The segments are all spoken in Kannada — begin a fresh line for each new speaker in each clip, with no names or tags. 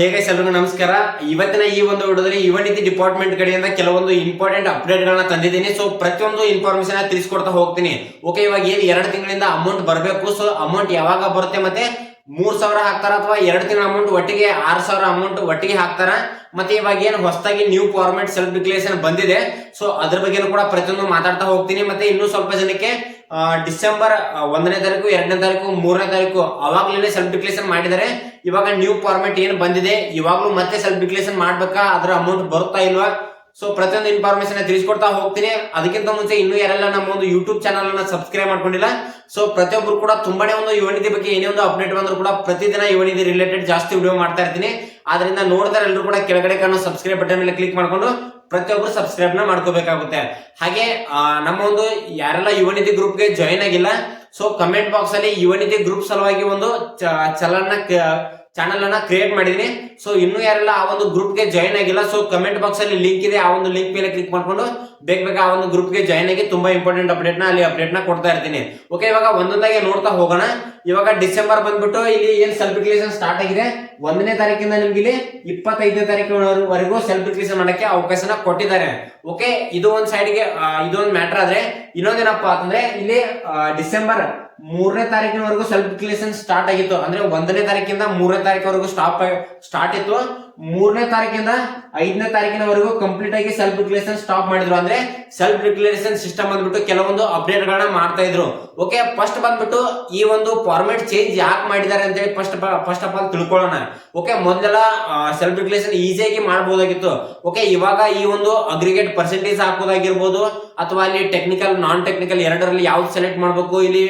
ಹೇಗೆ ಎಲ್ರಿಗೂ ನಮಸ್ಕಾರ. ಇವತ್ತಿನ ಈ ಒಂದು ವಿಡಿಯೋದಲ್ಲಿ ಇವನಿತಿ ಡಿಪಾರ್ಟ್ಮೆಂಟ್ ಕಡೆಯಿಂದ ಕೆಲವೊಂದು ಇಂಪಾರ್ಟೆಂಟ್ ಅಪ್ಡೇಟ್ ಗಳನ್ನ ತಂದಿದ್ದೀನಿ. ಸೊ ಪ್ರತಿಯೊಂದು ಇನ್ಫಾರ್ಮೇಶನ್ ತಿಳಿಸ್ಕೊಡ್ತಾ ಹೋಗ್ತೀನಿ. ಓಕೆ ಇವಾಗ ಏನು ಎರಡು ತಿಂಗಳಿಂದ ಅಮೌಂಟ್ ಬರಬೇಕು? ಸೊ ಅಮೌಂಟ್ ಯಾವಾಗ ಬರುತ್ತೆ ಮತ್ತೆ ಮೂರ್ ಸಾವಿರ ಹಾಕ್ತಾರ ಅಥವಾ ಎರಡು ತಿಂಗಳ ಅಮೌಂಟ್ ಒಟ್ಟಿಗೆ, ಆರ್ ಸಾವಿರ ಅಮೌಂಟ್ ಒಟ್ಟಿಗೆ ಹಾಕ್ತಾರ. ಮತ್ತೆ ಇವಾಗ ಏನು ಹೊಸದಾಗಿ ನ್ಯೂ ಫಾರ್ಮೆಟ್ ಸೆಲ್ಫ್ ಡಿಕ್ಲೇಷನ್ ಬಂದಿದೆ. ಸೊ ಅದ್ರ ಬಗ್ಗೆನೂ ಕೂಡ ಪ್ರತಿಯೊಂದು ಮಾತಾಡ್ತಾ ಹೋಗ್ತೀನಿ. ಮತ್ತೆ ಇನ್ನೂ ಸ್ವಲ್ಪ ಜನಕ್ಕೆ ಡಿಸೆಂಬರ್ ಒಂದನೇ ತಾರೀಕು, ಎರಡನೇ ತಾರೀಕು, ಮೂರನೇ ತಾರೀಕು ಅವಾಗ್ಲೇ ಸೆಲ್ಫ್ ಡಿಕ್ಲೇಷನ್ ಮಾಡಿದರೆ ಇವಾಗ ನ್ಯೂ ಫಾರ್ಮೆಟ್ ಏನು ಬಂದಿದೆ, ಇವಾಗಲೂ ಮತ್ತೆ ಸೆಲ್ಫ್ ಡಿಕ್ಲೇಷನ್ ಮಾಡ್ಬೇಕಾ? ಅದ್ರ ಅಮೌಂಟ್ ಬರುತ್ತಾ ಇಲ್ವಾ? ಸೊ ಪ್ರತಿಯೊಂದು ಇನ್ಫಾರ್ಮೇಶನ್ ತಿಳಿಸ್ಕೊಡ್ತಾ ಹೋಗ್ತೀನಿ. ಅದಕ್ಕಿಂತ ಮುಂಚೆ ಇನ್ನೂ ಯಾರೆಲ್ಲ ನಮ್ಮ ಒಂದು ಯೂಟ್ಯೂಬ್ ಚಾನಲ್ ಅನ್ನ ಸಬ್ಸ್ಕ್ರೈಬ್ ಮಾಡ್ಕೊಂಡಿಲ್ಲ ಸೊ ಪ್ರತಿಯೊಬ್ಬರು ಕೂಡ ತುಂಬಾನೇ ಒಂದು ಯುವನಿಧಿ ಬಗ್ಗೆ ಏನೇ ಒಂದು ಅಪ್ಡೇಟ್ ಬಂದ್ರು ಕೂಡ ಪ್ರತಿದಿನ ಯುವನಿಧಿ ರಿಲೇಟೆಡ್ ಜಾಸ್ತಿ ವಿಡಿಯೋ ಮಾಡ್ತಾ ಇರ್ತೀನಿ. ಆದ್ರಿಂದ ನೋಡಿದ್ರೆ ಎಲ್ಲರೂ ಕೂಡ ಕೆಳಗಡೆ ಕಾಣೋ ಸಬ್ಸ್ಕ್ರೈಬ್ ಬಟನ್ ಮೇಲೆ ಕ್ಲಿಕ್ ಮಾಡ್ಕೊಂಡು ಪ್ರತಿಯೊಬ್ಬರು ಸಬ್ಸ್ಕ್ರೈಬ್ನ ಮಾಡ್ಕೋಬೇಕಾಗುತ್ತೆ. ಹಾಗೆ ನಮ್ಮ ಒಂದು ಯಾರೆಲ್ಲ ಯುವನಿಧಿ ಗ್ರೂಪ್ಗೆ ಜಾಯಿನ್ ಆಗಿಲ್ಲ ಸೊ ಕಮೆಂಟ್ ಬಾಕ್ಸ್ ಅಲ್ಲಿ ಯುವನಿಧಿ ಗ್ರೂಪ್ ಸಲುವಾಗಿ ಒಂದು ಚಲನ ಚಾನಲ್ ಅನ್ನ ಕ್ರಿಯೇಟ್ ಮಾಡಿದೀನಿ. ಸೊ ಇನ್ನೂ ಯಾರೆಲ್ಲ ಆ ಒಂದು ಗ್ರೂಪ್ಗೆ ಜಾಯ್ನ್ ಆಗಿಲ್ಲ ಸೊ ಕಮೆಂಟ್ ಬಾಕ್ಸ್ ಅಲ್ಲಿ ಲಿಂಕ್ ಇದೆ. ಆ ಒಂದು ಲಿಂಕ್ ಮೇಲೆ ಕ್ಲಿಕ್ ಮಾಡ್ಕೊಂಡು ಬೇಗ ಬೇಗ ಆ ಒಂದು ಗ್ರೂಪ್ಗೆ ಜಾಯ್ನ್ ಆಗಿ ತುಂಬಾ ಇಂಪಾರ್ಟೆಂಟ್ ಅಪ್ಡೇಟ್ನ ಅಲ್ಲಿ ಅಪ್ಡೇಟ್ನ ಕೊಡ್ತಾ ಇರ್ತೀನಿ. ಓಕೆ ಇವಾಗ ಒಂದೊಂದಾಗಿ ನೋಡ್ತಾ ಹೋಗೋಣ. ಇವಾಗ ಡಿಸೆಂಬರ್ ಬಂದ್ಬಿಟ್ಟು ಇಲ್ಲಿ ಏನ್ ಸೆಲ್ಫ್ ಡಿಕ್ಲೇಷನ್ ಸ್ಟಾರ್ಟ್ ಆಗಿದೆ? ಒಂದನೇ ತಾರೀಕಿಂದ ನಿಮ್ಗೆ ಇಲ್ಲಿ ಇಪ್ಪತ್ತೈದನೇ ತಾರೀಕಿನವರೆಗೂ ಸೆಲ್ಫ್ ಡಿಕ್ಲೇಷನ್ ಮಾಡಕ್ಕೆ ಅವಕಾಶನ ಕೊಟ್ಟಿದ್ದಾರೆ. ಓಕೆ ಇದು ಒಂದ್ ಸೈಡ್ಗೆ ಇದೊಂದು ಮ್ಯಾಟರ್ ಆದ್ರೆ ಇನ್ನೊಂದೇನಪ್ಪ ಅಂತಂದ್ರೆ ಇಲ್ಲಿ ಡಿಸೆಂಬರ್ ಮೂರನೇ ತಾರೀಕಿನವರೆಗೂ ಸೆಲ್ಫ್ ಡಿಕ್ಲೇಷನ್ ಸ್ಟಾರ್ಟ್ ಆಗಿತ್ತು. ಅಂದ್ರೆ ಒಂದನೇ ತಾರೀಕಿಂದ ಮೂರನೇ ತಾರೀಕವರೆಗೂ ಸ್ಟಾಪ್ ಸ್ಟಾರ್ಟ್ ಇತ್ತು. ಮೂರನೇ ತಾರೀಕಿಂದ ಐದನೇ ತಾರೀಕಿನವರೆಗೂ ಕಂಪ್ಲೀಟ್ ಆಗಿ ಸೆಲ್ಫ್ ಡಿಕ್ಲೇಷನ್ ಸ್ಟಾಪ್ ಮಾಡಿದ್ರು. ಅಂದ್ರೆ ಸೆಲ್ಫ್ ಡಿಕ್ಲೇಷನ್ ಸಿಸ್ಟಮ್ ಬಂದ್ಬಿಟ್ಟು ಕೆಲವೊಂದು ಅಪ್ಡೇಟ್ ಗಳನ್ನ ಮಾಡ್ತಾ ಇದ್ರು. ಓಕೆ ಫಸ್ಟ್ ಬಂದ್ಬಿಟ್ಟು ಈ ಒಂದು ಫಾರ್ಮೆಟ್ ಚೇಂಜ್ ಯಾಕೆ ಮಾಡಿದ್ದಾರೆ ಅಂತ ಹೇಳಿ ಫಸ್ಟ್ ಫಸ್ಟ್ ಆಫ್ ಆಲ್ ತಿಳ್ಕೊಳ್ಳೋಣ. ಓಕೆ ಮೊದಲೆಲ್ಲ ಸೆಲ್ಫ್ ಡಿಕ್ಲೇಷನ್ ಈಸಿಯಾಗಿ ಮಾಡಬಹುದಾಗಿತ್ತು ಓಕೆ ಇವಾಗ ಈ ಒಂದು ಅಗ್ರಿಗೇಟ್ ಪರ್ಸೆಂಟೇಜ್ ಹಾಕೋದಾಗಿರ್ಬೋದು, ಅಥವಾ ಅಲ್ಲಿ ಟೆಕ್ನಿಕಲ್ ನಾನ್ ಟೆಕ್ನಿಕಲ್ ಎರಡರಲ್ಲಿ ಯಾವ್ದು ಸೆಲೆಕ್ಟ್ ಮಾಡಬೇಕು, ಇಲ್ಲಿ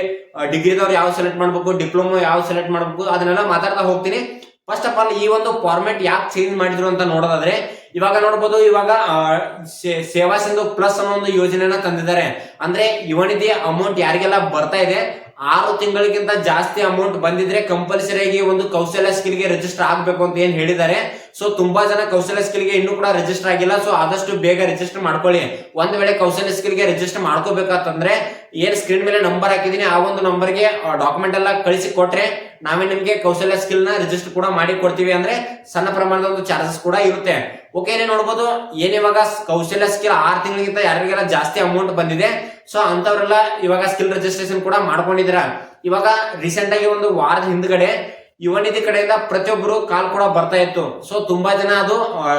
ಡಿಗ್ರಿದವ್ರು ಯಾವ ಸೆಲೆಕ್ಟ್ ಮಾಡ್ಬೇಕು ಡಿಪ್ಲೊಮೊ ಯಾವ ಸೆಲೆಕ್ಟ್ ಮಾಡ್ಬೇಕು, ಅದನ್ನೆಲ್ಲ ಮಾತಾಡ್ತಾ ಹೋಗ್ತೀನಿ. ಫಸ್ಟ್ ಆಫ್ ಆಲ್ ಈ ಒಂದು ಫಾರ್ಮೆಟ್ ಯಾಕೆ ಚೇಂಜ್ ಮಾಡಿದ್ರು ಅಂತ ನೋಡೋದಾದ್ರೆ, ಇವಾಗ ನೋಡ್ಬೋದು, ಇವಾಗ ಸೇವಾ ಸಿಂಧು ಪ್ಲಸ್ ಅನ್ನೋ ಒಂದು ಯೋಜನೆನ ತಂದಿದ್ದಾರೆ. ಅಂದ್ರೆ ಯುವನಿಧಿ ಅಮೌಂಟ್ ಯಾರಿಗೆಲ್ಲ ಬರ್ತಾ ಇದೆ, ಆರು ತಿಂಗಳಿಗಿಂತ ಜಾಸ್ತಿ ಅಮೌಂಟ್ ಬಂದಿದ್ರೆ ಕಂಪಲ್ಸರಿಯಾಗಿ ಒಂದು ಕೌಶಲ್ಯ ಸ್ಕಿಲ್ಗೆ ರಿಜಿಸ್ಟರ್ ಆಗ್ಬೇಕು ಅಂತ ಏನ್ ಹೇಳಿದ್ದಾರೆ. ಸೊ ತುಂಬಾ ಜನ ಕೌಶಲ್ಯ ಸ್ಕಿಲ್ಗೆ ಇನ್ನೂ ಕೂಡ ರಿಜಿಸ್ಟರ್ ಆಗಿಲ್ಲ. ಸೊ ಆದಷ್ಟು ಬೇಗ ರಿಜಿಸ್ಟರ್ ಮಾಡ್ಕೊಳ್ಳಿ. ಒಂದ್ ವೇಳೆ ಕೌಶಲ್ಯ ಸ್ಕಿಲ್ಗೆ ರಿಜಿಸ್ಟರ್ ಮಾಡ್ಕೋಬೇಕಂತಂದ್ರೆ, ಏನ್ ಸ್ಕ್ರೀನ್ ಮೇಲೆ ನಂಬರ್ ಹಾಕಿದೀನಿ, ಆ ಒಂದು ನಂಬರ್ಗೆ ಡಾಕ್ಯುಮೆಂಟ್ ಎಲ್ಲ ಕಳಿಸಿ ಕೊಟ್ರೆ, ನಾವೇ ನಿಮ್ಗೆ ಕೌಶಲ್ಯ ಸ್ಕಿಲ್ನ ರಿಜಿಸ್ಟರ್ ಕೂಡ ಮಾಡಿ ಕೊಡ್ತೀವಿ ಅಂದ್ರೆ, ಸಣ್ಣ ಪ್ರಮಾಣದ ಒಂದು ಚಾರ್ಜಸ್ ಕೂಡ ಇರುತ್ತೆ. ಓಕೆ ಏನೇ ನೋಡ್ಬೋದು ಏನಿವಾಗ ಕೌಶಲ್ಯ ಸ್ಕಿಲ್ ಆರ್ ತಿಂಗಳಿಗಿಂತ ಯಾರಿಗೆಲ್ಲ ಜಾಸ್ತಿ ಅಮೌಂಟ್ ಬಂದಿದೆ ಸೊ ಅಂತವ್ರೆಲ್ಲ ಇವಾಗ ಸ್ಕಿಲ್ ರಿಜಿಸ್ಟ್ರೇಷನ್ ಕೂಡ ಮಾಡ್ಕೊಂಡಿದ್ದೀರಾ. ಇವಾಗ ರೀಸೆಂಟ್ ಆಗಿ ಒಂದು ವಾರದ ಹಿಂದ್ಗಡೆ ಯುವನಿಧಿ ಕಡೆಯಿಂದ ಪ್ರತಿಯೊಬ್ಬರು ಕಾಲ್ ಕೂಡ ಬರ್ತಾ ಇತ್ತು. ಸೊ ತುಂಬಾ ಜನ ಅದು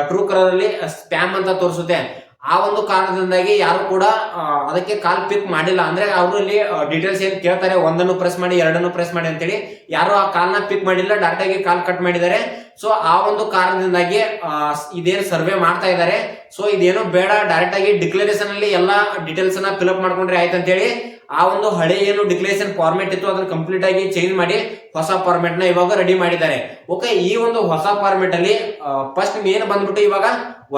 ಟ್ರೂ ಕಲರ್ ಅಲ್ಲಿ ಸ್ಪ್ಯಾಮ್ ಅಂತ ತೋರಿಸುತ್ತೆ. ಆ ಒಂದು ಕಾರಣದಿಂದಾಗಿ ಯಾರು ಕೂಡ ಅದಕ್ಕೆ ಕಾಲ್ ಪಿಕ್ ಮಾಡಿಲ್ಲ. ಅಂದ್ರೆ ಅವರು ಇಲ್ಲಿ ಡೀಟೇಲ್ಸ್ ಏನ್ ಕೇಳ್ತಾರೆ, ಒಂದನ್ನು ಪ್ರೆಸ್ ಮಾಡಿ, ಎರಡನ್ನು ಪ್ರೆಸ್ ಮಾಡಿ ಅಂತೇಳಿ ಯಾರು ಆ ಕಾಲ್ನ ಪಿಕ್ ಮಾಡಿಲ್ಲ ಡೈರೆಕ್ಟ್ ಆಗಿ ಕಾಲ್ ಕಟ್ ಮಾಡಿದ್ದಾರೆ. ಸೊ ಆ ಒಂದು ಕಾರಣದಿಂದಾಗಿ ಇದೇನು ಸರ್ವೆ ಮಾಡ್ತಾ ಇದ್ದಾರೆ. ಸೊ ಇದೇನು ಬೇಡ. ಡೈರೆಕ್ಟ್ ಆಗಿ ಡಿಕ್ಲರೇಷನ್ ಅಲ್ಲಿ ಎಲ್ಲ ಡೀಟೇಲ್ಸ್ ಅನ್ನ ಫಿಲ್ಅಪ್ ಮಾಡ್ಕೊಂಡ್ರೆ ಆಯ್ತು ಅಂತೇಳಿ ಆ ಒಂದು ಹಳೆ ಏನು ಡಿಕ್ಲರೇಷನ್ ಫಾರ್ಮೆಟ್ ಇತ್ತು, ಅದನ್ನ ಕಂಪ್ಲೀಟ್ ಆಗಿ ಚೇಂಜ್ ಮಾಡಿ ಹೊಸ ಫಾರ್ಮೆಟ್ನ ಇವಾಗ ರೆಡಿ ಮಾಡಿದ್ದಾರೆ. ಓಕೆ ಈ ಒಂದು ಹೊಸ ಫಾರ್ಮೆಟ್ ಅಲ್ಲಿ ಫಸ್ಟ್ ಏನು ಬಂದ್ಬಿಟ್ಟು ಇವಾಗ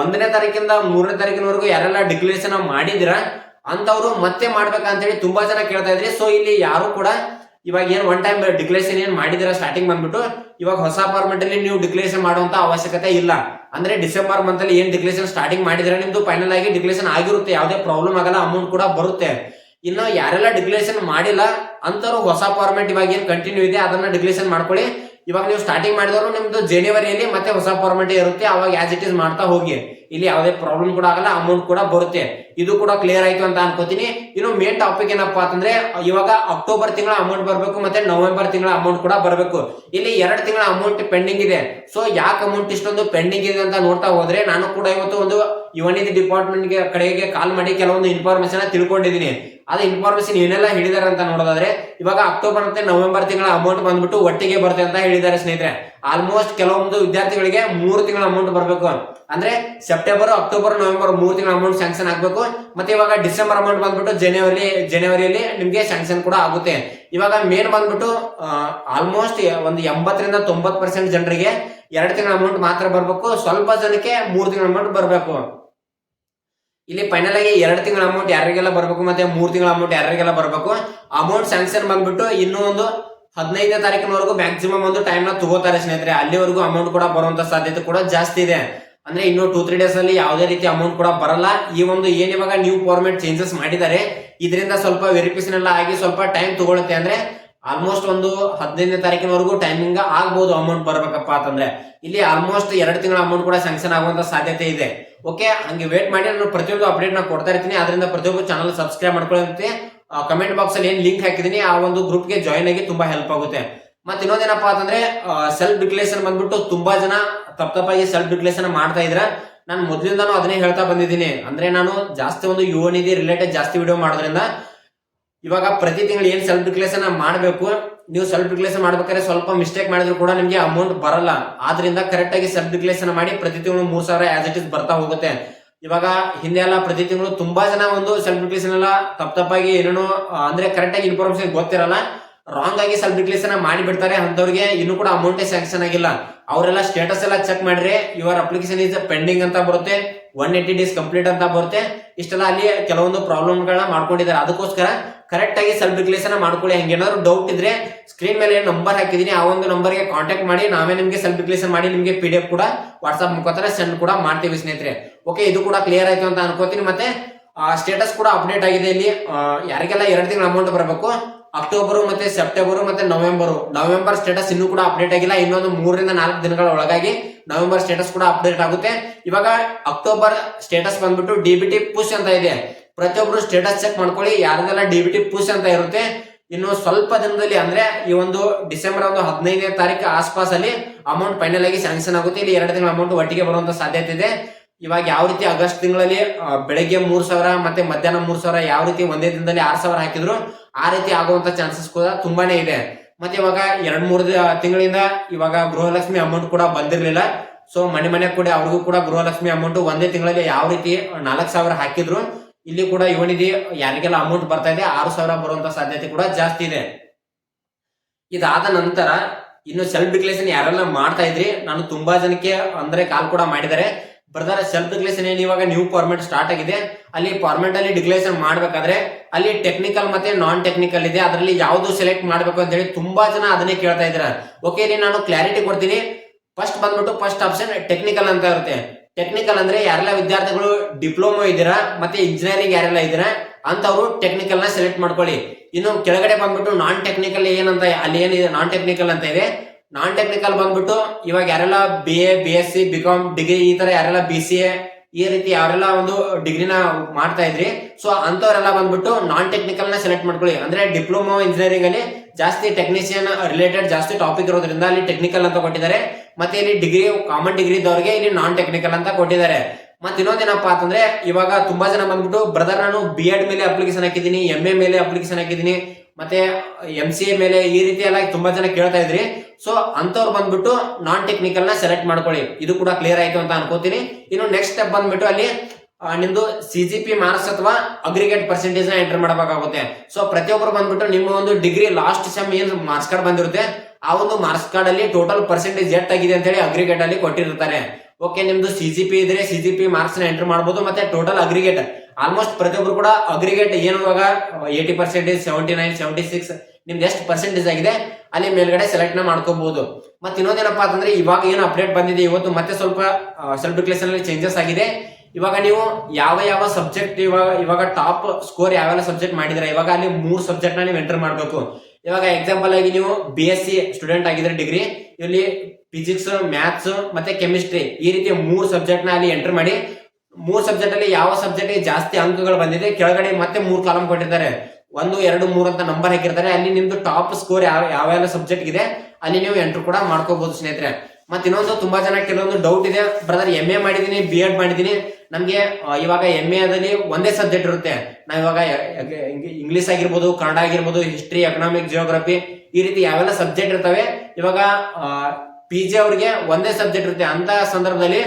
ಒಂದನೇ ತಾರೀಕಿಂದ ಮೂರನೇ ತಾರೀಕಿನವರೆಗೂ ಯಾರೆಲ್ಲ ಡಿಕ್ಲರೇಷನ್ ಮಾಡಿದಿರ ಅಂತವ್ರು ಮತ್ತೆ ಮಾಡ್ಬೇಕಂತೇಳಿ ತುಂಬಾ ಜನ ಕೇಳ್ತಾ ಇದ್ರಿ. ಸೊ ಇಲ್ಲಿ ಯಾರು ಕೂಡ ಇವಾಗ ಏನ್ ಒನ್ ಟೈಮ್ ಡಿಕ್ಲೇಷನ್ ಏನ್ ಮಾಡಿದಿರ ಸ್ಟಾರ್ಟಿಂಗ್ ಬಂದ್ಬಿಟ್ಟು, ಇವಾಗ ಹೊಸ ಫಾರ್ಮೆಟ್ ಅಲ್ಲಿ ನೀವು ಡಿಕ್ಲೇಷನ್ ಮಾಡುವಂತ ಅವಶ್ಯಕತೆ ಇಲ್ಲ. ಅಂದ್ರೆ ಡಿಸೆಂಬರ್ ಮಂತ್ ಅಲ್ಲಿ ಏನ್ ಡಿಕ್ಲೇಷನ್ ಸ್ಟಾರ್ಟಿಂಗ್ ಮಾಡಿದ್ರೆ, ನಿಮ್ದು ಫೈನಲ್ ಆಗಿ ಡಿಕ್ಲೇಷನ್ ಆಗಿರುತ್ತೆ, ಯಾವುದೇ ಪ್ರಾಬ್ಲಮ್ ಆಗಲ್ಲ ಅಮೌಂಟ್ ಕೂಡ ಬರುತ್ತೆ. ಇನ್ನು ಯಾರೆಲ್ಲ ಡಿಕ್ಲೇಷನ್ ಮಾಡಿಲ್ಲ ಅಂತವ್ರು ಹೊಸ ಫಾರ್ಮೆಟ್ ಇವಾಗ ಏನ್ ಕಂಟಿನ್ಯೂ ಇದೆ, ಅದನ್ನ ಡಿಕ್ಲೇಷನ್ ಮಾಡ್ಕೊಳ್ಳಿ. ಇವಾಗ ನೀವು ಸ್ಟಾರ್ಟಿಂಗ್ ಮಾಡಿದವರು ನಿಮ್ದು ಜನವರಿಯಲ್ಲಿ ಮತ್ತೆ ಹೊಸ ಫಾರ್ಮೆಟ್ ಇರುತ್ತೆ, ಅವಾಗ ಆಸ್ ಇಟ್ ಇಸ್ ಮಾಡ್ತಾ ಹೋಗಿ. ಇಲ್ಲಿ ಯಾವುದೇ ಪ್ರಾಬ್ಲಮ್ ಕೂಡ ಆಗಲ್ಲ ಅಮೌಂಟ್ ಕೂಡ ಬರುತ್ತೆ. ಇದು ಕೂಡ ಕ್ಲಿಯರ್ ಆಯ್ತು ಅಂತ ಅನ್ಕೋತೀನಿ. ಇನ್ನು ಮೇನ್ ಟಾಪಿಕ್ ಏನಪ್ಪಾ ಅಂತಂದ್ರೆ, ಇವಾಗ ಅಕ್ಟೋಬರ್ ತಿಂಗಳ ಅಮೌಂಟ್ ಬರಬೇಕು ಮತ್ತೆ ನವೆಂಬರ್ ತಿಂಗಳ ಅಮೌಂಟ್ ಕೂಡ ಬರಬೇಕು. ಇಲ್ಲಿ ಎರಡು ತಿಂಗಳ ಅಮೌಂಟ್ ಪೆಂಡಿಂಗ್ ಇದೆ. ಸೊ ಯಾಕೆ ಅಮೌಂಟ್ ಇಷ್ಟೊಂದು ಪೆಂಡಿಂಗ್ ಇದೆ ಅಂತ ನೋಡ್ತಾ ಹೋದ್ರೆ, ನಾನು ಕೂಡ ಇವತ್ತು ಒಂದು ಯುವನಿಧಿ ಡಿಪಾರ್ಟ್ಮೆಂಟ್ಗೆ ಕಡೆಗೆ ಕಾಲ್ ಮಾಡಿ ಕೆಲವೊಂದು ಇನ್ಫಾರ್ಮೇಶನ್ ತಿಳ್ಕೊಂಡಿದ್ದೀನಿ. ಅದ ಇನ್ಫಾರ್ಮೇಶನ್ ಏನೆಲ್ಲ ಹೇಳಿದಾರೆ ಅಂತ ನೋಡೋದಾದ್ರೆ, ಇವಾಗ ಅಕ್ಟೋಬರ್ ಮತ್ತೆ ನವೆಂಬರ್ ತಿಂಗಳ ಅಮೌಂಟ್ ಬಂದ್ಬಿಟ್ಟು ಒಟ್ಟಿಗೆ ಬರುತ್ತೆ ಅಂತ ಹೇಳಿದ್ದಾರೆ ಸ್ನೇಹಿತರೆ. ಆಲ್ಮೋಸ್ಟ್ ಕೆಲವೊಂದು ವಿದ್ಯಾರ್ಥಿಗಳಿಗೆ ಮೂರು ತಿಂಗಳ ಅಮೌಂಟ್ ಬರಬೇಕು. ಅಂದ್ರೆ ಸೆಪ್ಟೆಂಬರ್ ಅಕ್ಟೋಬರ್ ನವೆಂಬರ್ ಮೂರು ತಿಂಗಳ ಅಮೌಂಟ್ ಸ್ಯಾಂಕ್ಷನ್ ಆಗಬೇಕು. ಮತ್ತೆ ಇವಾಗ ಡಿಸೆಂಬರ್ ಅಮೌಂಟ್ ಬಂದ್ಬಿಟ್ಟು ಜನವರಿ ಜನವರಿಯಲ್ಲಿ ನಿಮಗೆ ಸ್ಯಾಂಕ್ಷನ್ ಕೂಡ ಆಗುತ್ತೆ. ಇವಾಗ ಮೇನ್ ಬಂದ್ಬಿಟ್ಟು ಆಲ್ಮೋಸ್ಟ್ ಒಂದು ಎಂಬತ್ತರಿಂದ ತೊಂಬತ್ತು ಪರ್ಸೆಂಟ್ ಜನರಿಗೆ ಎರಡು ತಿಂಗಳ ಅಮೌಂಟ್ ಮಾತ್ರ ಬರಬೇಕು. ಸ್ವಲ್ಪ ಜನಕ್ಕೆ ಮೂರು ತಿಂಗಳ ಅಮೌಂಟ್ ಬರಬೇಕು. ಇಲ್ಲಿ ಫೈನಲ್ ಆಗಿ ಎರಡು ತಿಂಗಳ ಅಮೌಂಟ್ ಯಾರಿಗೆಲ್ಲ ಬರಬೇಕು ಮತ್ತೆ ಮೂರು ತಿಂಗಳ ಅಮೌಂಟ್ ಯಾರಿಗೆಲ್ಲ ಬರಬೇಕು? ಅಮೌಂಟ್ ಸ್ಯಾಂಕ್ಷನ್ ಬಂದ್ಬಿಟ್ಟು ಇನ್ನೂ ಒಂದು ಹದಿನೈದನೇ ತಾರೀಕಿನವರೆಗೂ ಮ್ಯಾಕ್ಸಿಮಮ್ ಒಂದು ಟೈಮ್ನ ತಗೋತಾರೆ ಸ್ನೇಹಿತರೆ. ಅಲ್ಲಿವರೆಗೂ ಅಮೌಂಟ್ ಕೂಡ ಬರುವಂತ ಸಾಧ್ಯತೆ ಕೂಡ ಜಾಸ್ತಿ ಇದೆ. ಅಂದ್ರೆ ಇನ್ನು ಟೂ ತ್ರೀ ಡೇಸ್ ಅಲ್ಲಿ ಯಾವುದೇ ರೀತಿ ಅಮೌಂಟ್ ಕೂಡ ಬರಲ್ಲ. ಈ ಒಂದು ಏನ್ ಇವಾಗ ನ್ಯೂ ಫಾರ್ಮೆಟ್ ಚೇಂಜಸ್ ಮಾಡಿದ್ದಾರೆ. ಇದರಿಂದ ಸ್ವಲ್ಪ ವೆರಿಫಿಕೇಶನ್ ಎಲ್ಲ ಆಗಿ ಸ್ವಲ್ಪ ಟೈಮ್ ತಗೊಳುತ್ತೆ. ಅಂದ್ರೆ ಆಲ್ಮೋಸ್ಟ್ ಒಂದು ಹದಿನೈದನೇ ತಾರೀಕಿನವರೆಗೂ ಟೈಮಿಂಗ್ ಆಗ್ಬಹುದು ಅಮೌಂಟ್ ಬರ್ಬೇಕಪ್ಪ ಅಂತಂದ್ರೆ. ಇಲ್ಲಿ ಆಲ್ಮೋಸ್ಟ್ ಎರಡು ತಿಂಗಳ ಅಮೌಂಟ್ ಕೂಡ ಸ್ಯಾಂಕ್ಷನ್ ಆಗುವಂತ ಸಾಧ್ಯತೆ ಇದೆ. ಓಕೆ ಹಂಗೆ ವೇಟ್ ಮಾಡಿ ನಾನು ಪ್ರತಿಯೊಂದು ಅಪ್ಡೇಟ್ನ ಕೊಡ್ತಾ ಇರ್ತೀನಿ. ಅದರಿಂದ ಪ್ರತಿಯೊಬ್ಬರು ಚಾನಲ್ ಸಬ್ಸ್ಕ್ರೈಬ್ ಮಾಡ್ಕೊಳ್ಳಿ ಕಮೆಂಟ್ ಬಾಕ್ಸ್ ಅಲ್ಲಿ ಏನ್ ಲಿಂಕ್ ಹಾಕಿದೀನಿ, ಆ ಒಂದು ಗ್ರೂಪ್ಗೆ ಜಾಯಿನ್ ಆಗಿ ತುಂಬಾ ಹೆಲ್ಪ್ ಆಗುತ್ತೆ. ಮತ್ತೆ ಇನ್ನೊಂದೇನಪ್ಪಾ ಅಂತಂದ್ರೆ ಸೆಲ್ಫ್ ಡಿಕ್ಲೇಷನ್ ಬಂದ್ಬಿಟ್ಟು ತುಂಬಾ ಜನ ತಪ್ಪ ತಪ್ಪಾಗಿ ಸೆಲ್ಫ್ ಡಿಕ್ಲೇಷನ್ ಮಾಡ್ತಾ ಇದ್ರ. ನಾನು ಮೊದಲಿಂದಾನು ಅದನ್ನೇ ಹೇಳ್ತಾ ಬಂದಿದ್ದೀನಿ. ಅಂದ್ರೆ ನಾನು ಜಾಸ್ತಿ ಒಂದು ಯುವ ನಿಧಿ ರಿಲೇಟೆಡ್ ಜಾಸ್ತಿ ವಿಡಿಯೋ ಮಾಡೋದ್ರಿಂದ ಇವಾಗ ಪ್ರತಿ ತಿಂಗಳು ಏನ್ ಸೆಲ್ಫ್ ಡಿಕ್ಲೇಷನ್ ಮಾಡಬೇಕು, ನೀವು ಸೆಲ್ಫ್ ಡಿಕ್ಲೇಷನ್ ಮಾಡ್ಬೇಕಾದ್ರೆ ಸ್ವಲ್ಪ ಮಿಸ್ಟೇಕ್ ಮಾಡಿದ್ರು ಕೂಡ ನಿಮ್ಗೆ ಅಮೌಂಟ್ ಬರಲ್ಲ. ಆದ್ರಿಂದ ಕರೆಕ್ಟ್ ಆಗಿ ಸೆಲ್ಫ್ ಡಿಕ್ಲೇಷನ್ ಮಾಡಿ ಪ್ರತಿ ತಿಂಗಳು ಮೂರ್ ಸಾವಿರ ಆಸ್ ಇಟ್ ಇಸ್ ಬರ್ತಾ ಹೋಗುತ್ತೆ. ಇವಾಗ ಹಿಂದೆ ಎಲ್ಲ ಪ್ರತಿ ತಿಂಗಳು ತುಂಬಾ ಜನ ಒಂದು ಸೆಲ್ಫ್ ಡಿಕ್ಲೇಷನ್ ಎಲ್ಲ ತಪ್ಪ ತಪ್ಪಾಗಿ ಏನೇನೋ ಅಂದ್ರೆ ಕರೆಕ್ಟ್ ಆಗಿ ಇನ್ಫಾರ್ಮೇಶನ್ ಗೊತ್ತಿರಲ್ಲ ರಾಂಗ್ ಆಗಿ ಸೆಲ್ಫ್ ಡಿಕ್ಲೇಷನ್ ಮಾಡಿ ಬಿಡ್ತಾರೆ ಅಂತವ್ರಿಗೆ ಇನ್ನು ಕೂಡ ಅಮೌಂಟ್ ಸ್ಯಾಂಕ್ಷನ್ ಆಗಿಲ್ಲ. ಅವರೆಲ್ಲ ಸ್ಟೇಟಸ್ ಎಲ್ಲ ಚೆಕ್ ಮಾಡ್ರಿ ಯುವರ್ ಅಪ್ಲಿಕೇಶನ್ ಇಸ್ ಪೆಂಡಿಂಗ್ ಅಂತ ಬರುತ್ತೆ ಒನ್ ಏಟಿ ಡೇಸ್ ಕಂಪ್ಲೀಟ್ ಅಂತ ಬರುತ್ತೆ, ಇಷ್ಟೆಲ್ಲ ಅಲ್ಲಿ ಕೆಲವೊಂದು ಪ್ರಾಬ್ಲಮ್ಗಳನ್ನ ಮಾಡ್ಕೊಂಡಿದ್ದಾರೆ. ಅದಕ್ಕೋಸ್ಕರ ಕರೆಕ್ಟ್ ಆಗಿ ಸೆಲ್ಫ್ ಡಿಕ್ಲೇಷನ್ ಮಾಡ್ಕೊಳ್ಳಿ. ಹಂಗೇನಾದ್ರು ಡೌಟ್ ಇದ್ರೆ ಸ್ಕ್ರೀನ್ ಮೇಲೆ ನಂಬರ್ ಹಾಕಿದೀನಿ ಆ ಒಂದು ನಂಬರ್ಗೆ ಕಾಂಟ್ಯಾಕ್ಟ್ ಮಾಡಿ, ನಾವೇ ನಿಮಗೆ ಸೆಲ್ಫ್ ಡಿಕ್ಲೇಷನ್ ಮಾಡಿ, ನಿಮಗೆ ಪಿ ಡಿ ಎಫ್ ಕೂಡ ವಾಟ್ಸ್ಆಪ್ ಮುಖಾಂತರ ಸೆಂಡ್ ಕೂಡ ಮಾಡ್ತೀವಿ ಸ್ನೇಹಿತರೆ. ಓಕೆ ಇದು ಕೂಡ ಕ್ಲಿಯರ್ ಆಯ್ತು ಅಂತ ಅನ್ಕೋತೀನಿ. ಮತ್ತೆ ಸ್ಟೇಟಸ್ ಕೂಡ ಅಪ್ಡೇಟ್ ಆಗಿದೆ ಇಲ್ಲಿ. ಯಾರಿಗೆಲ್ಲ ಎರಡು ತಿಂಗಳ ಅಮೌಂಟ್ ಬರಬೇಕು? ಅಕ್ಟೋಬರ್ ಮತ್ತೆ ಸೆಪ್ಟೆಂಬರ್ ಮತ್ತೆ ನವೆಂಬರ್ ನವೆಂಬರ್ ಸ್ಟೇಟಸ್ ಇನ್ನೂ ಕೂಡ ಅಪ್ಡೇಟ್ ಆಗಿಲ್ಲ. ಇನ್ನೊಂದು ಮೂರರಿಂದ ನಾಲ್ಕು ದಿನಗಳ ಒಳಗಾಗಿ ನವೆಂಬರ್ ಸ್ಟೇಟಸ್ ಕೂಡ ಅಪ್ಡೇಟ್ ಆಗುತ್ತೆ. ಇವಾಗ ಅಕ್ಟೋಬರ್ ಸ್ಟೇಟಸ್ ಬಂದ್ಬಿಟ್ಟು ಡಿ ಬಿ ಟಿ ಪುಷ್ ಅಂತ ಇದೆ. ಪ್ರತಿಯೊಬ್ರು ಸ್ಟೇಟಸ್ ಚೆಕ್ ಮಾಡ್ಕೊಳ್ಳಿ. ಯಾರ್ದೆಲ್ಲ ಡಿ ಬಿ ಟಿ ಪುಷ್ ಅಂತ ಇರುತ್ತೆ. ಇನ್ನು ಸ್ವಲ್ಪ ದಿನದಲ್ಲಿ ಅಂದ್ರೆ ಈ ಒಂದು ಡಿಸೆಂಬರ್ ಒಂದು ಹದಿನೈದನೇ ತಾರೀಕು ಆಸ್ಪಾಸಲ್ಲಿ ಅಮೌಂಟ್ ಫೈನಲ್ ಆಗಿ ಸ್ಯಾಂಕ್ಷನ್ ಆಗುತ್ತೆ. ಇಲ್ಲಿ ಎರಡು ತಿಂಗಳ ಅಮೌಂಟ್ ಒಟ್ಟಿಗೆ ಬರುವಂತ ಸಾಧ್ಯತೆ ಇದೆ. ಇವಾಗ ಯಾವ ರೀತಿ ಆಗಸ್ಟ್ ತಿಂಗಳಲ್ಲಿ ಬೆಳಗ್ಗೆ ಮೂರ್ ಸಾವಿರ ಮತ್ತೆ ಮಧ್ಯಾಹ್ನ ಮೂರ್ ಸಾವಿರ ಯಾವ ರೀತಿ ಒಂದೇ ದಿನದಲ್ಲಿ ಆರ್ ಸಾವಿರ ಹಾಕಿದ್ರು, ಆ ರೀತಿ ಆಗುವಂತ ಚಾನ್ಸಸ್ ಕೂಡ ತುಂಬಾನೇ ಇದೆ. ಮತ್ತೆ ಇವಾಗ ಎರಡ್ ಮೂರ್ ತಿಂಗಳಿಂದ ಇವಾಗ ಗೃಹಲಕ್ಷ್ಮಿ ಅಮೌಂಟ್ ಕೂಡ ಬಂದಿರಲಿಲ್ಲ. ಸೊ ಮನೆ ಮನೆ ಕೂಡ ಅವ್ರಿಗೂ ಕೂಡ ಗೃಹಲಕ್ಷ್ಮಿ ಅಮೌಂಟ್ ಒಂದೇ ತಿಂಗಳಲ್ಲಿ ಯಾವ ರೀತಿ ನಾಲ್ಕು ಸಾವಿರ ಹಾಕಿದ್ರು, ಇಲ್ಲಿ ಕೂಡ ಇವನಿದೆ ಯಾರಿಗೆಲ್ಲ ಅಮೌಂಟ್ ಬರ್ತಾ ಇದೆ, ಆರು ಸಾವಿರ ಬರುವಂತ ಸಾಧ್ಯತೆ ಕೂಡ ಜಾಸ್ತಿ ಇದೆ. ಇದಾದ ನಂತರ, ಇನ್ನು ಸೆಲ್ಫ್ ಡಿಕ್ಲೇಷನ್ ಯಾರೆಲ್ಲ ಮಾಡ್ತಾ ಇದ್ರಿ, ನಾನು ತುಂಬಾ ಜನಕ್ಕೆ ಅಂದ್ರೆ ಕಾಲ್ ಕೂಡ ಮಾಡಿದ್ದಾರೆ. ಬ್ರದರ್ ಸೆಲ್ಫ್ ಡಿಕ್ಲೇಷನ್ ಏನ್ ಇವಾಗ ನ್ಯೂ ಫಾರ್ಮೆಟ್ ಸ್ಟಾರ್ಟ್ ಆಗಿದೆ. ಅಲ್ಲಿ ಫಾರ್ಮೆಟ್ ಅಲ್ಲಿ ಡಿಕ್ಲೇಷನ್ ಮಾಡ್ಬೇಕಾದ್ರೆ ಅಲ್ಲಿ ಟೆಕ್ನಿಕಲ್ ಮತ್ತೆ ನಾನ್ ಟೆಕ್ನಿಕಲ್ ಇದೆ. ಅದರಲ್ಲಿ ಯಾವುದು ಸೆಲೆಕ್ಟ್ ಮಾಡ್ಬೇಕು ಅಂತ ಹೇಳಿ ತುಂಬಾ ಜನ ಅದನ್ನೇ ಕೇಳ್ತಾ ಇದ್ದಾರೆ. ಓಕೆ ಇಲ್ಲಿ ನಾನು ಕ್ಲಾರಿಟಿ ಕೊಡ್ತೀನಿ. ಫಸ್ಟ್ ಬಂದ್ಬಿಟ್ಟು ಫಸ್ಟ್ ಆಪ್ಷನ್ ಟೆಕ್ನಿಕಲ್ ಅಂತ ಇರುತ್ತೆ. ಟೆಕ್ನಿಕಲ್ ಅಂದ್ರೆ ಯಾರೆಲ್ಲ ವಿದ್ಯಾರ್ಥಿಗಳು ಡಿಪ್ಲೊಮಾ ಇದ್ದೀರಾ ಮತ್ತೆ ಇಂಜಿನಿಯರಿಂಗ್ ಯಾರೆಲ್ಲ ಇದ್ದೀರಾ ಅಂತವ್ರು ಟೆಕ್ನಿಕಲ್ನ ಸೆಲೆಕ್ಟ್ ಮಾಡ್ಕೊಳ್ಳಿ. ಇನ್ನು ಕೆಳಗಡೆ ಬಂದ್ಬಿಟ್ಟು ನಾನ್ ಟೆಕ್ನಿಕಲ್ ಏನಂತ, ಅಲ್ಲಿ ಏನಿದೆ ನಾನ್ ಟೆಕ್ನಿಕಲ್ ಅಂತ ಇದೆ. ನಾನ್ ಟೆಕ್ನಿಕಲ್ ಬಂದ್ಬಿಟ್ಟು ಇವಾಗ ಯಾರೆಲ್ಲ B A B S C B com degree ಈ ತರ ಯಾರೆಲ್ಲ ಬಿ ಸಿ ಎ ಈ ರೀತಿ ಯಾರೆಲ್ಲ ಒಂದು ಡಿಗ್ರಿನ ಮಾಡ್ತಾ ಇದ್ರಿ ಸೊ ಅಂತವರೆಲ್ಲ ಬಂದ್ಬಿಟ್ಟು ನಾನ್ ಟೆಕ್ನಿಕಲ್ನ ಸೆಲೆಕ್ಟ್ ಮಾಡ್ಕೊಳ್ಳಿ. ಅಂದ್ರೆ ಡಿಪ್ಲೊಮಾ ಇಂಜಿನಿಯರಿಂಗ್ ಅಲ್ಲಿ ಜಾಸ್ತಿ ಟೆಕ್ನಿಷಿಯನ್ ರಿಲೇಟೆಡ್ ಜಾಸ್ತಿ ಟಾಪಿಕ್ ಇರೋದ್ರಿಂದ ಅಲ್ಲಿ ಟೆಕ್ನಿಕಲ್ ಅಂತ ಕೊಟ್ಟಿದ್ದಾರೆ. ಮತ್ತೆ ಇಲ್ಲಿ ಡಿಗ್ರಿ ಕಾಮನ್ ಡಿಗ್ರಿ ಇದ್ದವ್ರಿಗೆ ಇಲ್ಲಿ ನಾನ್ ಟೆಕ್ನಿಕಲ್ ಅಂತ ಕೊಟ್ಟಿದ್ದಾರೆ. ಮತ್ತೆ ಇನ್ನೊಂದೇನಪ್ಪ ಅಂತಂದ್ರೆ ಇವಾಗ ತುಂಬಾ ಜನ ಬಂದ್ಬಿಟ್ಟು ಬ್ರದರ್ ನಾನು ಬಿ ಎಡ್ ಮೇಲೆ ಅಪ್ಲಿಕೇಶನ್ ಹಾಕಿದ್ದೀನಿ ಎಂ ಎ ಮೇಲೆ ಅಪ್ಲಿಕೇಶನ್ ಹಾಕಿದ್ದೀನಿ. ಮತ್ತೆ ಎಂ ಸಿ ಎ ಮೇಲೆ ಈ ರೀತಿ ಎಲ್ಲ ತುಂಬಾ ಜನ ಕೇಳ್ತಾ ಇದ್ರಿ. ಸೊ ಅಂತವ್ರು ಬಂದ್ಬಿಟ್ಟು ನಾನ್ ಟೆಕ್ನಿಕಲ್ನ ಸೆಲೆಕ್ಟ್ ಮಾಡ್ಕೊಳ್ಳಿ. ಇದು ಕೂಡ ಕ್ಲಿಯರ್ ಆಯ್ತು ಅಂತ ಅನ್ಕೋತೀನಿ. ಇನ್ನು ನೆಕ್ಸ್ಟ್ ಸ್ಟೆಪ್ ಬಂದ್ಬಿಟ್ಟು ಅಲ್ಲಿ ನಿಮ್ದು ಸಿ ಜಿ ಪಿ ಮಾರ್ಕ್ಸ್ ಅಥವಾ ಅಗ್ರಿಗೇಟ್ ಪರ್ಸೆಂಟೇಜ್ನ ಎಂಟರ್ ಮಾಡಬೇಕಾಗುತ್ತೆ. ಸೊ ಪ್ರತಿಯೊಬ್ಬರು ಬಂದ್ಬಿಟ್ಟು ನಿಮ್ಮ ಒಂದು ಡಿಗ್ರಿ ಲಾಸ್ಟ್ ಸೆಮ್ ಏನ್ ಮಾರ್ಕ್ಸ್ ಕಾರ್ಡ್ ಬಂದಿರುತ್ತೆ, ಆ ಒಂದು ಮಾರ್ಕ್ಸ್ ಕಾರ್ಡ್ ಅಲ್ಲಿ ಟೋಟಲ್ ಪರ್ಸೆಂಟೇಜ್ ಆಗಿದೆ ಅಂತ ಹೇಳಿ ಅಗ್ರಿಗೇಟ್ ಅಲ್ಲಿ ಕೊಟ್ಟಿರ್ತಾರೆ. ಓಕೆ ನಿಮ್ದು ಸಿ ಜಿ ಪಿ ಇದ್ರೆ C G P marks enter ಮಾಡಬಹುದು ಮತ್ತೆ ಟೋಟಲ್ ಅಗ್ರಿಗೇಟ್ ಆಲ್ಮೋಸ್ಟ್ ಪ್ರತಿಯೊಬ್ರು ಕೂಡ ಅಗ್ರಿಗೇಟ್ ಏನು ಇವಾಗ eighty percentage seventy nine seventy six ನಿಮ್ದು ಎಷ್ಟು ಪರ್ಸೆಂಟೇಜ್ ಆಗಿದೆ, ಅಲ್ಲಿ ಮೇಲ್ಗಡೆ ಸೆಲೆಕ್ಟ್ನ ಮಾಡ್ಕೋಬಹುದು ಮತ್ತೆ ಇನ್ನೊಂದೇನಪ್ಪ ಅಂದ್ರೆ ಇವಾಗ ಏನು ಅಪ್ಡೇಟ್ ಬಂದಿದೆ ಇವತ್ತು ಮತ್ತೆ ಸ್ವಲ್ಪ ಸೆಲ್ಫ್ ಡಿಕ್ಲೇಷನ್ ಅಲ್ಲಿ ಚೇಂಜಸ್ ಆಗಿದೆ. ಇವಾಗ ನೀವು ಯಾವ ಯಾವ ಸಬ್ಜೆಕ್ಟ್ ಇವಾಗ ಇವಾಗ ಟಾಪ್ ಸ್ಕೋರ್ ಯಾವೆಲ್ಲ ಸಬ್ಜೆಕ್ಟ್ ಮಾಡಿದ್ರೆ ಇವಾಗ ಅಲ್ಲಿ ಮೂರು ಸಬ್ಜೆಕ್ಟ್ನ ನೀವು ಎಂಟರ್ ಮಾಡಬೇಕು. ಇವಾಗ ಎಕ್ಸಾಂಪಲ್ ಆಗಿ ನೀವು ಬಿ ಎಸ್ ಸಿ ಸ್ಟೂಡೆಂಟ್ ಆಗಿದ್ರೆ ಡಿಗ್ರಿ ಇಲ್ಲಿ ಫಿಸಿಕ್ಸ್ ಮ್ಯಾಥ್ಸ್ ಮತ್ತೆ ಕೆಮಿಸ್ಟ್ರಿ ಈ ರೀತಿ ಮೂರು ಸಬ್ಜೆಕ್ಟ್ನ ಅಲ್ಲಿ ಎಂಟರ್ ಮಾಡಿ, ಮೂರು ಸಬ್ಜೆಕ್ಟ್ ಅಲ್ಲಿ ಯಾವ ಸಬ್ಜೆಕ್ಟ್ ಜಾಸ್ತಿ ಅಂಕಗಳು ಬಂದಿದೆ, ಕೆಳಗಡೆ ಮತ್ತೆ ಮೂರು ಕಾಲಮ್ ಕೊಟ್ಟಿದ್ದಾರೆ ಒಂದು, ಎರಡು, ಮೂರು ಅಂತ ನಂಬರ್ ಹಾಕಿರ್ತಾರೆ. ಅಲ್ಲಿ ನಿಮ್ದು ಟಾಪ್ ಸ್ಕೋರ್ ಯಾವ ಯಾವ ಸಬ್ಜೆಕ್ಟ್ ಇದೆ ಅಲ್ಲಿ ನೀವು ಎಂಟರ್ ಕೂಡ ಮಾಡ್ಕೋಬಹುದು ಸ್ನೇಹಿತರೆ. ಮತ್ತೆ ಇನ್ನೊಂದು ತುಂಬಾ ಜನ ಕೆಲವೊಂದು ಡೌಟ್ ಇದೆ. ಬ್ರದರ್ ಎಂ ಎ ಮಾಡಿದೀನಿ ಬಿ ಎಡ್ ಮಾಡಿದೀನಿ. ನಮ್ಗೆ ಇವಾಗ ಎಂ ಎ ಅದಲ್ಲಿ ಒಂದೇ ಸಬ್ಜೆಕ್ಟ್ ಇರುತ್ತೆ. ನಾವ್ ಇವಾಗ ಇಂಗ್ಲಿಷ್ ಆಗಿರ್ಬೋದು, ಕನ್ನಡ ಆಗಿರ್ಬೋದು ಹಿಸ್ಟ್ರಿ ಎಕನಾಮಿಕ್ ಜಿಯೋಗ್ರಫಿ ಈ ರೀತಿ ಯಾವೆಲ್ಲ ಸಬ್ಜೆಕ್ಟ್ ಇರ್ತವೆ, ಇವಾಗ ಪಿ ಜಿ ಅವ್ರಿಗೆ ಒಂದೇ ಸಬ್ಜೆಕ್ಟ್ ಇರುತ್ತೆ. ಅಂತ ಸಂದರ್ಭದಲ್ಲಿ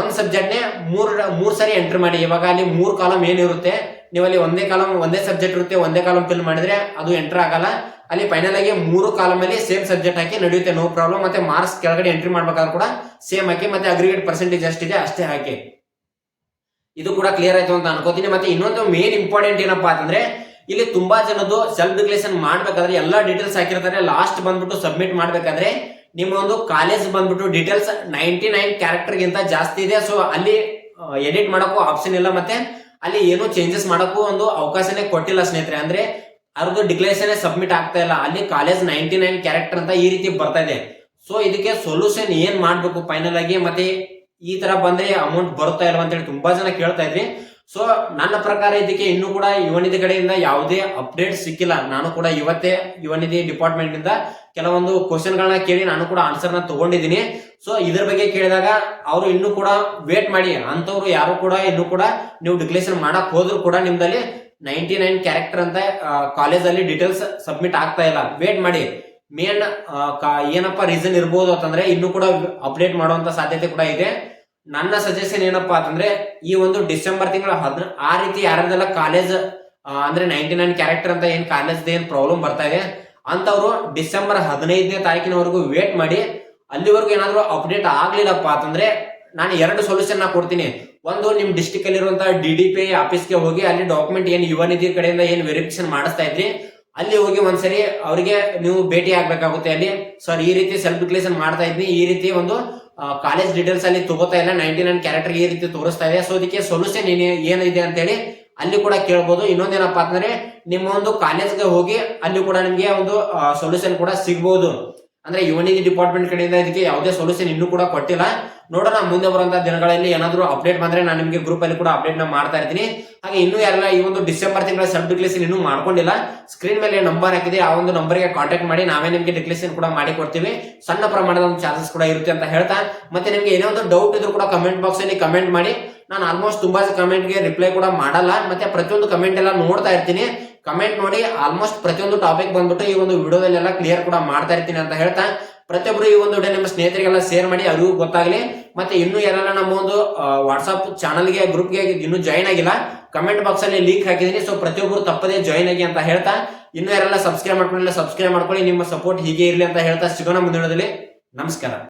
ಒಂದ್ ಸಬ್ಜೆಕ್ಟ್ ನೇ ಮೂರ್ ಮೂರ್ ಸರಿ ಎಂಟರ್ ಮಾಡಿ. ಇವಾಗ ಅಲ್ಲಿ ಮೂರ್ ಕಾಲಮ್ ಏನಿರುತ್ತೆ ನೀವು ಅಲ್ಲಿ ಒಂದೇ ಕಾಲಮ್ ಒಂದೇ ಸಬ್ಜೆಕ್ಟ್ ಇರುತ್ತೆ, ಒಂದೇ ಕಾಲಮ್ ಫಿಲ್ ಮಾಡಿದ್ರೆ ಅದು ಎಂಟರ್ ಆಗಲ್ಲ. ಅಲ್ಲಿ ಫೈನಲ್ ಆಗಿ ಮೂರು ಕಾಲಮ್ ಅಲ್ಲಿ ಸೇಮ್ ಸಬ್ಜೆಕ್ಟ್ ಹಾಕಿ ನಡೆಯುತ್ತೆ ನೋ ಪ್ರಾಬ್ಲಮ್ ಮತ್ತೆ ಮಾರ್ಕ್ಸ್ ಕೆಳಗಡೆ ಎಂಟ್ರಿ ಮಾಡ್ಬೇಕಾದ್ರೂ ಕೂಡ ಸೇಮ್ ಹಾಕಿ, ಮತ್ತೆ ಅಗ್ರಿಗೇಟ್ ಪರ್ಸೆಂಟೇಜ್ ಅಷ್ಟಿದೆ ಅಷ್ಟೇ ಹಾಕಿ. ಇದು ಕೂಡ ಕ್ಲಿಯರ್ ಆಯ್ತು ಅಂತ ಅನ್ಕೋತೀನಿ. ಮತ್ತೆ ಇನ್ನೊಂದು ಮೇನ್ ಇಂಪಾರ್ಟೆಂಟ್ ಏನಪ್ಪಾ ಅಂತಂದ್ರೆ, ಇಲ್ಲಿ ತುಂಬಾ ಜನದ್ದು ಸೆಲ್ಫ್ ಡಿಕ್ಲೇಷನ್ ಮಾಡ್ಬೇಕಾದ್ರೆ ಎಲ್ಲಾ ಡೀಟೇಲ್ಸ್ ಹಾಕಿರ್ತಾರೆ. ಲಾಸ್ಟ್ ಬಂದ್ಬಿಟ್ಟು ಸಬ್ಮಿಟ್ ಮಾಡ್ಬೇಕಾದ್ರೆ ನಿಮ್ಮ ಒಂದು ಕಾಲೇಜ್ ಬಂದ್ಬಿಟ್ಟು ಡೀಟೇಲ್ಸ್ ನೈಂಟಿ ನೈನ್ ಕ್ಯಾರೆಕ್ಟರ್ಗಿಂತ ಜಾಸ್ತಿ ಇದೆ. ಸೊ ಅಲ್ಲಿ ಎಡಿಟ್ ಮಾಡೋಕ್ಕೂ ಆಪ್ಷನ್ ಇಲ್ಲ. ಮತ್ತೆ ಅಲ್ಲಿ ಏನೋ ಚೇಂಜಸ್ ಮಾಡಕ್ಕೂ ಒಂದು ಅವಕಾಶನೇ ಕೊಟ್ಟಿಲ್ಲ ಸ್ನೇಹಿತರೆ. ಅಂದ್ರೆ ಅವ್ರದ್ದು ಡಿಕ್ಲೇಷನ್ ಸಬ್ಮಿಟ್ ಆಗ್ತಾ ಇಲ್ಲ. ಅಲ್ಲಿ ಕಾಲೇಜ್ ನೈಂಟಿ ನೈನ್ ಕ್ಯಾರೆಕ್ಟರ್ ಅಂತ ಈ ರೀತಿ ಬರ್ತಾ ಇದೆ. ಸೊ ಇದಕ್ಕೆ ಸೊಲ್ಯೂಷನ್ ಏನ್ ಮಾಡ್ಬೇಕು? ಫೈನಲ್ ಆಗಿ ಮತ್ತೆ ಈ ತರ ಬಂದ್ರೆ ಅಮೌಂಟ್ ಬರುತ್ತಾ ಇಲ್ವಾ ಅಂತೇಳಿ ತುಂಬಾ ಜನ ಕೇಳ್ತಾ ಇದ್ರಿ ಸೊ ನನ್ನ ಪ್ರಕಾರ ಇದಕ್ಕೆ ಇನ್ನು ಕೂಡ ಯುವನಿಧಿ ಕಡೆಯಿಂದ ಯಾವುದೇ ಅಪ್ಡೇಟ್ ಸಿಕ್ಕಿಲ್ಲ. ನಾನು ಕೂಡ ಇವತ್ತೇ ಯುವನಿಧಿ ಡಿಪಾರ್ಟ್ಮೆಂಟ್ ಇಂದ ಕೆಲವೊಂದು ಕ್ವಶನ್ ಗಳನ್ನ ಕೇಳಿ ನಾನು ಕೂಡ ಆನ್ಸರ್ನ ತಗೊಂಡಿದ್ದೀನಿ. ಸೊ ಇದ್ರ ಬಗ್ಗೆ ಕೇಳಿದಾಗ ಅವರು ಇನ್ನೂ ಕೂಡ ವೇಟ್ ಮಾಡಿ. ಅಂತವ್ರು ಯಾರು ಕೂಡ ಇನ್ನು ಕೂಡ ನೀವು ಡಿಕ್ಲೇಷನ್ ಮಾಡಕ್ ಹೋದ್ರು ಕೂಡ ನಿಮ್ದಲ್ಲಿ ನೈಂಟಿ ನೈನ್ ಕ್ಯಾರೆಕ್ಟರ್ ಅಂತ ಕಾಲೇಜಲ್ಲಿ ಡೀಟೇಲ್ಸ್ ಸಬ್ಮಿಟ್ ಆಗ್ತಾ ಇಲ್ಲ. ವೇಟ್ ಮಾಡಿ. ಮೇನ್ ಏನಪ್ಪಾ ರೀಸನ್ ಇರ್ಬೋದು ಅಂತಂದ್ರೆ ಇನ್ನು ಕೂಡ ಅಪ್ಡೇಟ್ ಮಾಡುವಂತ ಸಾಧ್ಯತೆ ಕೂಡ ಇದೆ. ನನ್ನ ಸಜೆಷನ್ ಏನಪ್ಪಾ ಅಂತಂದ್ರೆ, ಈ ಒಂದು ಡಿಸೆಂಬರ್ ತಿಂಗಳ ಹದ್ ಆ ರೀತಿ ಯಾರ್ದೆಲ್ಲ ಕಾಲೇಜ್ ಅಂದ್ರೆ ನೈಂಟಿ ನೈನ್ ಕ್ಯಾರೆಕ್ಟರ್ ಅಂತ ಏನ್ ಕಾಲೇಜ್ ಏನ್ ಪ್ರಾಬ್ಲಮ್ ಬರ್ತಾ ಇದೆ ಅಂತವ್ರು ಡಿಸೆಂಬರ್ ಹದಿನೈದನೇ ತಾರೀಕಿನವರೆಗೂ ವೇಟ್ ಮಾಡಿ, ಅಲ್ಲಿವರೆಗೂ ಏನಾದರೂ ಅಪ್ಡೇಟ್ ಆಗ್ಲಿಲ್ಲಪ್ಪ ಅಂತಂದ್ರೆ, ನಾನು ಎರಡು ಸೊಲ್ಯೂಷನ್ ನಾ ಕೊಡ್ತೀನಿ. ಒಂದು, ನಿಮ್ ಡಿಸ್ಟಿಕ್ ಅಲ್ಲಿರುವಂತಹ ಡಿ ಡಿ ಪಿ ಆಫೀಸ್ಗೆ ಹೋಗಿ ಅಲ್ಲಿ ಡಾಕ್ಯುಮೆಂಟ್ ಏನ್ ಯುವ ನಿಧಿ ಕಡೆಯಿಂದ ಏನ್ ವೆರಿಫಿಕೇಶನ್ ಮಾಡಿಸ್ತಾ ಇದ್ರಿ, ಅಲ್ಲಿ ಹೋಗಿ ಒಂದ್ಸರಿ ಅವರಿಗೆ ನೀವು ಭೇಟಿ ಆಗ್ಬೇಕಾಗುತ್ತೆ ಅಲ್ಲಿ. ಸರ್, ಈ ರೀತಿ ಸೆಲ್ಫ್ ಡಿಕ್ಲೇಷನ್ ಮಾಡ್ತಾ ಇದ್ವಿ, ಈ ರೀತಿ ಒಂದು ಕಾಲೇಜ್ ಡೀಟೇಲ್ಸ್ ಅಲ್ಲಿ ತಗೋತಾ ಇಲ್ಲ. ನೈಂಟಿ ನೈನ್ ಕ್ಯಾರೆಕ್ಟರ್ ಈ ರೀತಿ ತೋರಿಸ್ತಾ ಇದೆ. ಸೊ ಇದಕ್ಕೆ ಸೊಲ್ಯೂಷನ್ ಏನಿದೆ ಅಂತೇಳಿ ಅಲ್ಲಿ ಕೂಡ ಕೇಳ್ಬೋದು. ಇನ್ನೊಂದೇನಪ್ಪ ಅಂದ್ರೆ ನಿಮ್ಮ ಒಂದು ಕಾಲೇಜ್ಗೆ ಹೋಗಿ ಅಲ್ಲಿ ಕೂಡ ನಿಮಗೆ ಒಂದು ಸೊಲ್ಯೂಷನ್ ಕೂಡ ಸಿಗ್ಬೋದು. ಅಂದ್ರೆ ಯುವನಿಧಿ ಡಿಪಾರ್ಟ್ಮೆಂಟ್ ಕಡೆಯಿಂದ ಇದಕ್ಕೆ ಯಾವುದೇ ಸೊಲ್ಯೂಷನ್ ಇನ್ನೂ ಕೂಡ ಕೊಟ್ಟಿಲ್ಲ. ನೋಡೋಣ, ಮುಂದೆ ಬರುವಂತಹ ದಿನಗಳಲ್ಲಿ ಏನಾದರೂ ಅಪ್ಡೇಟ್ ಬಂದ್ರೆ ನಾನು ನಿಮಗೆ ಗ್ರೂಪ್ ಅಲ್ಲಿ ಕೂಡ ಅಪ್ಡೇಟ್ನ ಮಾಡ್ತಾ ಇರ್ತೀನಿ. ಹಾಗೆ ಇನ್ನೂ ಯಾರೆಲ್ಲ ಈ ಒಂದು ಡಿಸೆಂಬರ್ ತಿಂಗಳ ಸಬ್ ಡಿಕ್ಲೇಷನ್ ಇನ್ನೂ ಮಾಡ್ಕೊಂಡಿಲ್ಲ ಸ್ಕ್ರೀನ್ ಮೇಲೆ ನಂಬರ್ ಹಾಕಿದೆ ಆ ಒಂದು ನಂಬರ್ಗೆ ಕಾಂಟ್ಯಾಕ್ಟ್ ಮಾಡಿ, ನಾವೇ ನಿಮಗೆ ಡಿಕ್ಲೇಷನ್ ಕೂಡ ಮಾಡಿ ಕೊಡ್ತೀವಿ. ಸಣ್ಣ ಪ್ರಮಾಣದ ಒಂದು ಚಾರ್ಜಸ್ ಕೂಡ ಇರುತ್ತೆ ಅಂತ ಹೇಳ್ತಾ. ಮತ್ತೆ ನಿಮಗೆ ಏನೋ ಒಂದು ಡೌಟ್ ಇದ್ರು ಕೂಡ ಕಮೆಂಟ್ ಬಾಕ್ಸ್ ಅಲ್ಲಿ ಕಮೆಂಟ್ ಮಾಡಿ. ನಾನು ಆಲ್ಮೋಸ್ಟ್ ತುಂಬಾ ಕಮೆಂಟ್ಗೆ ರಿಪ್ಲೈ ಕೂಡ ಮಾಡಲ್ಲ. ಮತ್ತೆ ಪ್ರತಿಯೊಂದು ಕಮೆಂಟ್ ಎಲ್ಲ ನೋಡ್ತಾ ಇರ್ತೀನಿ. ಕಮೆಂಟ್ ನೋಡಿ ಆಲ್ಮೋಸ್ಟ್ ಪ್ರತಿಯೊಂದು ಟಾಪಿಕ್ ಬಂದ್ಬಿಟ್ಟು ಈ ಒಂದು ವಿಡಿಯೋದಲ್ಲೆಲ್ಲ ಕ್ಲಿಯರ್ ಕೂಡ ಮಾಡ್ತಾ ಇರ್ತೀನಿ ಅಂತ ಹೇಳ್ತಾ. ಪ್ರತಿಯೊಬ್ಬರು ಈ ಒಂದು ವಿಡಿಯೋ ನಿಮ್ಮ ಸ್ನೇಹಿತರಿಗೆಲ್ಲ ಶೇರ್ ಮಾಡಿ ಅವ್ರಿಗೂ ಗೊತ್ತಾಗಲಿ. ಮತ್ತೆ ಇನ್ನೂ ಯಾರೆಲ್ಲ ನಮ್ಮ ಒಂದು ವಾಟ್ಸಪ್ ಚಾನಲ್ಗೆ ಗ್ರೂಪ್ಗೆ ಇನ್ನೂ ಜಾಯ್ನ್ ಆಗಿಲ್ಲ ಕಮೆಂಟ್ ಬಾಕ್ಸ್ ಅಲ್ಲಿ ಲಿಂಕ್ ಹಾಕಿದೀನಿ ಸೊ ಪ್ರತಿಯೊಬ್ಬರು ತಪ್ಪದೇ ಜಾಯ್ನ್ ಆಗಿ ಅಂತ ಹೇಳ್ತಾ. ಇನ್ನು ಯಾರೆಲ್ಲ ಸಬ್ಸ್ಕ್ರೈಬ್ ಮಾಡ್ಕೊಂಡಿಲ್ಲ ಸಬ್ಸ್ಕ್ರೈಬ್ ಮಾಡ್ಕೊಳ್ಳಿ. ನಿಮ್ಮ ಸಪೋರ್ಟ್ ಹೀಗೆ ಇರಲಿ ಅಂತ ಹೇಳ್ತಾ ಸಿಗೋಣ ಮುಂದಿನದಲ್ಲಿ ನಮಸ್ಕಾರ.